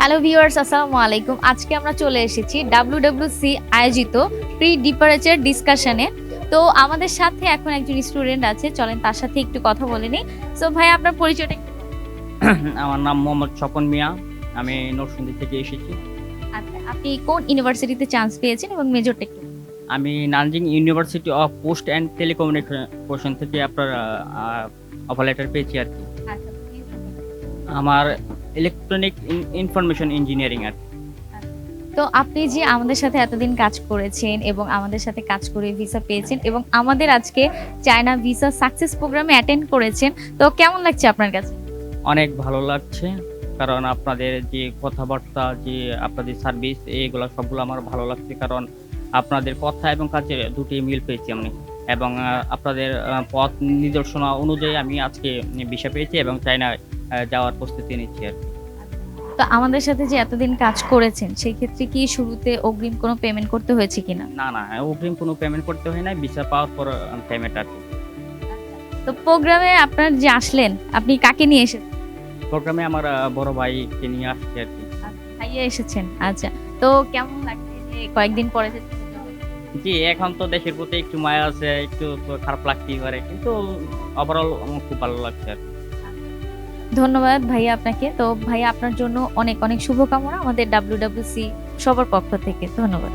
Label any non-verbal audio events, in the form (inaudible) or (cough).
Hello viewers আসসালামু আলাইকুম। আজকে আমরা চলে এসেছি ডাব্লিউডব্লিউসি আয়োজিত প্রি ডিপারেচার ডিসকাশনে তো আমাদের সাথে এখন একজন স্টুডেন্ট আছে চলেন তার সাথে একটু কথা বলে নিই। সো ভাই আপনার পরিচয়টা (clears throat) আমার নাম মোহাম্মদ স্বপন মিয়া আমি নরসিংদী থেকে এসেছি। আচ্ছা, আপনি কোন ইউনিভার্সিটিতে চান্স পেয়েছেন এবং মেজরটা বলুন। আমি Nanjing University of Post and Telecommunication থেকে আপনার অফার লেটার পেয়েছি আর কি। আচ্ছা, আমার ইলেকট্রনিক ইনফরমেশন ইঞ্জিনিয়ারিং আর তো আপনি যে আমাদের সাথে এতদিন কাজ করেছেন এবং আমাদের সাথে কাজ করে ভিসা পেয়েছেন এবং আমাদের আজকে চায়না ভিসা সাকসেস প্রোগ্রামে অ্যাটেন্ড করেছেন তো কেমন লাগছে আপনার কাছে? অনেক ভালো লাগছে কারণ আপনাদের যে কথাবার্তা যে আপনাদের সার্ভিস এইগুলো সবগুলো আমার ভালো লাগছে কারণ আপনাদের কথা এবং কাজে দুটি মিল পেয়েছি আমি। এবং আপনাদের পথ নিদর্শনা অনুযায়ী আমি আজকে ভিসা পেয়েছি এবং চায়নায় আহ, যাওয়ার প্রস্তুতি নিচ্ছি আর কি। তো আমাদের সাথে যে এতদিন কাজ করেছেন সেই ক্ষেত্রে কি শুরুতে অগ্রিম কোনো পেমেন্ট করতে হয়েছে কিনা না না অগ্রিম কোনো পেমেন্ট করতে হয় না ভিসা পাওয়ার পর পেমেন্ট কি তো প্রোগ্রামে আপনার যে আসলেন আপনি কাকে নিয়ে এসেছেন প্রোগ্রামে আমার বড় ভাইকে নিয়ে আসছি আর কি ভাইয়া এসেছেন আচ্ছা তো কেমন লাগছে যে কয়েকদিন পরে যে জি এখন তো দেশের প্রতি একটু মায়া আছে একটু খারাপ লাগতেই পারে কিন্তু ওভারঅল আমার খুব ভালো লাগছে আর কি। ধন্যবাদ ভাইয়া আপনাকে। তো ভাইয়া আপনার জন্য অনেক অনেক শুভকামনা আমাদের ডাব্লিউডাব্লিউসি সবার পক্ষ থেকে। ধন্যবাদ।